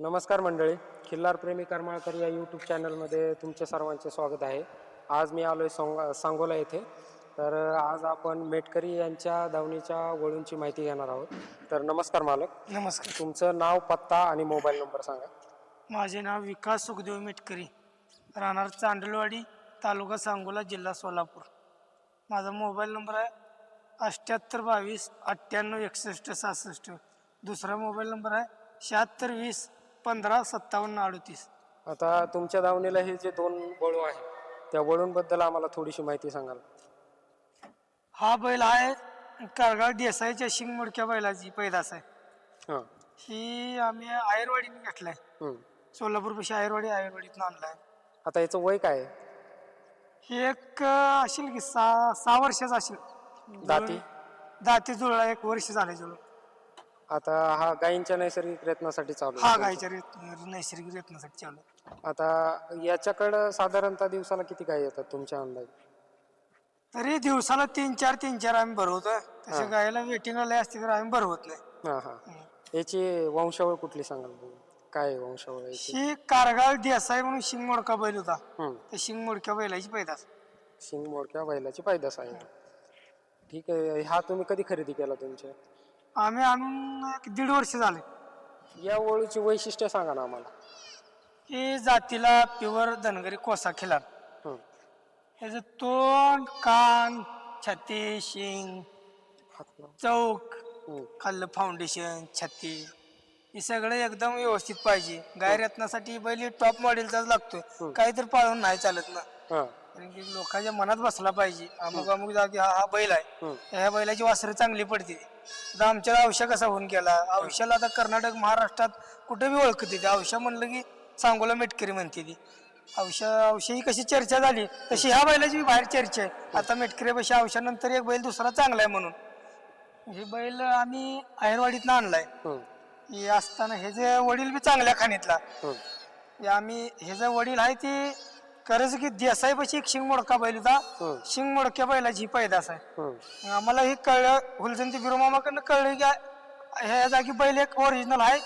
नमस्कार मंडळी खिल्लार प्रेमी करमाळकर या यूट्यूब चॅनलमध्ये तुमचे सर्वांचे स्वागत आहे. आज मी आलो आहे सांग सांगोला येथे. तर आज आपण मेटकरी यांच्या धावणीच्या वळूंची माहिती घेणार आहोत. तर नमस्कार मालक. नमस्कार. तुमचं नाव पत्ता आणि मोबाईल नंबर सांगा. माझे नाव विकास सुखदेव मेटकरी राहणार चांडलवाडी तालुका सांगोला जिल्हा सोलापूर. माझा मोबाईल नंबर आहे अठ्ठ्याहत्तर बावीस अठ्ठ्याण्णव एकसष्ट सहासष्ट. दुसरा मोबाईल नंबर आहे शहात्तर वीस पंधरा सत्तावन्न अडतीस. आता तुमच्या धावणीला हे जे दोन वळू आहे त्या वळूंबद्दल आम्हाला थोडीशी माहिती सांगाल. हा बैल आहे कारगाव देसाईच्या शिंगमुडक्या बैलाची पैदास आहे. हां. ही आम्ही आयरवाडीने घेतलाय. हं. सोलापूरपाशी आयरवाडी आयरवाडीतून आणलाय. आता याचं वय काय आहे? ही एक अं, असेल की सहा सहा वर्षाचा असेल. दाती? दाती जुळला एक वर्ष झाले जुळून. आता हा गायींच्या नैसर्गिक प्रयत्नासाठी चालू हा आहे. गायच्या रेत नैसर्गिक रेतनासाठी चालू आहे. आता याच्याकडं साधारणतः दिवसाला किती गाय येतात तुमच्या अंदाज? तरी दिवसाला तीन चार तीन चार आम्ही भरवतो. तसे गायला वेटिंग लय असते तर आम्ही भरवत नाही. हा हा. याची वंशावळ कुठली सांगाल? काय आहे वंशावळ याची? ही कारगाव देसाई म्हणून शिंग मोडका बैल होता. हम्म. त्या शिंग मोडक्या बैलाची पैदास. शिंग मोडक्या बैलाची पायदास आहे. ठीक आहे हा तुम्ही कधी खरेदी केला तुमच्या? आम्ही आणून एक दीड वर्ष झाले या वळूची वैशिष्ट्य सांगा ना आम्हाला ही जातीला प्युअर धनगरी कोसा खिलार हम्म. ह्याचं तोंड कान छाती शिंग हात. चौक. खाल्लं फाउंडेशन छाती हे सगळं एकदम व्यवस्थित पाहिजे. गाय रत्नासाठी बैल टॉप मॉडेलचाच लागतोय. काहीतरी पाळून नाही चालत ना. कारण की लोकांच्या मनात बसला पाहिजे. अमुक अमुक जागी हा हा बैल आहे. ह्या बैलाची वासरं चांगली पडते. आता आमच्याला औषा कसा होऊन गेला? औषाला आता कर्नाटक महाराष्ट्रात कुठे बी ओळखते ते? औषा म्हणलं की सांगोला मेटकरी म्हणते ती. औषा ही कशी चर्चा झाली तशी ह्या बैलाची बाहेर चर्चा आहे. आता मेटकरी पैसे औषानंतर एक बैल दुसरा चांगला आहे म्हणून. हे बैल आम्ही आहेरवाडीतनं आणलाय. हे असताना हे जे वडील बी चांगल्या खाणीतला. हे आम्ही हे जे वडील आहे ते करायचं की देसाईपाशी एक शिंग मोडका बैल होता हम्म. शिंग मोडक्या बैलाची ही पैदास आहे. मग आम्हाला हे कळलं हुलजंती बिरोमामाकडनं कळलं की ह्या जागी बैल एक ओरिजिनल आहे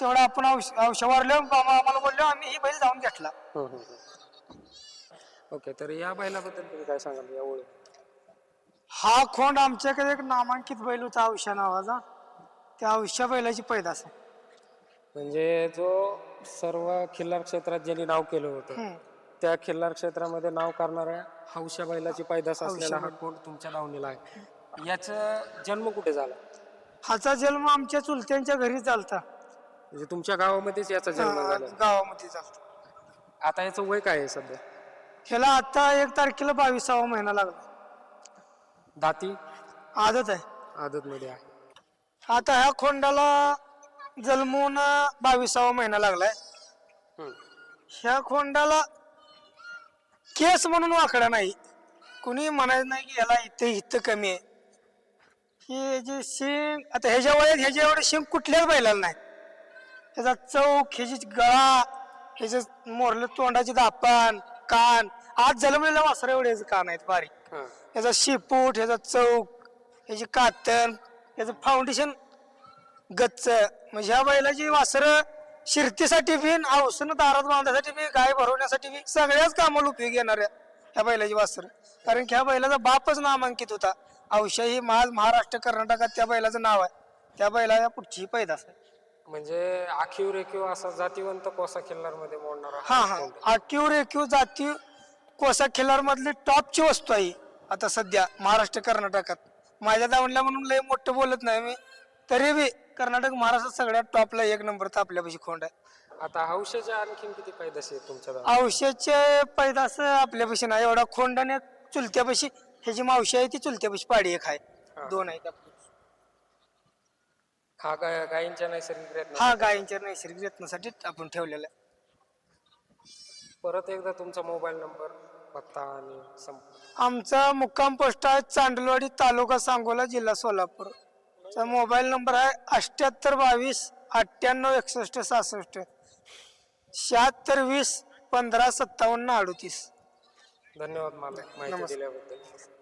तेवढं आपण औष औषध वारलं आम्हाला बोललो आम्ही ही बैल जाऊन घेतला. ओके तर या बैलाबद्दल तुम्ही काय सांगाल या हा खोंड आमच्याकडे एक नामांकित बैल होता औषा नावाचा त्या औषा बैलाची पैदास आहे. म्हणजे जो सर्व खिल्लार क्षेत्रात ज्यांनी नाव केलं होतं हम्म. त्या खिल्लार क्षेत्रामध्ये नाव करणाऱ्या हौशा बैलाची पैदास असलेला हा कोण तुमच्या दावणीला आहे? याचा जन्म कुठे झाला? हाचा जन्म आमच्या चुलत्यांच्या घरी चालता म्हणजे तुमच्या गावामध्येच याचा जन्म झाला. गावामध्ये चालता आता याचं वय काय आहे सध्या? ह्याला आता एक तारखेला बावीसावा महिना लागला. दाती? आदत आहे. आदत मध्ये आहे. आता ह्या खोंडाला जन्मून बावीसावा महिना लागलाय. हम्म. ह्या खोंडाला केस म्हणून वाकडा नाही. कुणी म्हणायचं नाही की याला इथं इथं कमी आहे. हे जे शेंग आता ह्याच्या वयात ह्याच्या एवढं शेंग कुठल्याच बैलाला नाही. ह्याचा चौक ह्याची गळा ह्याचं मोरलं तोंडाची दापान कान आज जन्मलेल्या वासरा एवढे ह्याचे कान आहेत बारीक हा. ह्याचा शिपूट ह्याचा चौक ह्याची कातन ह्याचं फाउंडेशन गच्च. म्हणजे ह्या बैलाची वासरं शिर्तीसाठी बी औषण दारात बांधण्यासाठी बी गाय भरवण्यासाठी बी सगळ्याच कामाला उपयोग येणार आहे ह्या बैलाची वासरं. कारण की ह्या बैलाचा बापच नामांकित होता. औषा ही महाराष्ट्र कर्नाटकात त्या बैलाचं नाव आहे. त्या बैलाच्या पुढची पैदास आहे. म्हणजे आखीव रेखीव असा जातीवंत कोसा खिल्लारमध्ये मोडणारा हा हा. आक्यू रेक्यू जाती कोसा खिल्लार मधली टॉपची वस्तू आहे. आता सध्या महाराष्ट्र कर्नाटकात. माझ्या दावणल्या म्हणून लय मोठं बोलत नाही मी. तरी बी कर्नाटक महाराष्ट्रात सगळ्यात टॉपला एक नंबर तर आपल्यापाशी खोंड आहे. आता हौशाच्या आणखीन किती पैदास आहेत तुमच्या गावात? औषधचे पैदास आपल्यापाशी नाही. एवढा खोंडाने चुलत्यापाशी ह्याची मावशी आहे ती चुलत्यापाशी पाडी एक आहे. दोन आहेत आपली. हा गायींच्या नैसर्गिक प्रयत्न हा गायींच्या नैसर्गिक रत्नासाठी आपण ठेवलेला आहे. परत एकदा तुमचा मोबाईल नंबर. पत्ता आणि आमचा मुक्काम पोस्ट आहे चांडलवाडी तालुका सांगोला जिल्हा सोलापूर. चा मोबाईल नंबर आहे अठ्ठ्याहत्तर बावीस अठ्ठ्याण्णव एकसष्ट सहासष्ट. शहात्तर वीस पंधरा सत्तावन्न अडतीस. धन्यवाद मला माहिती दिल्याबद्दल.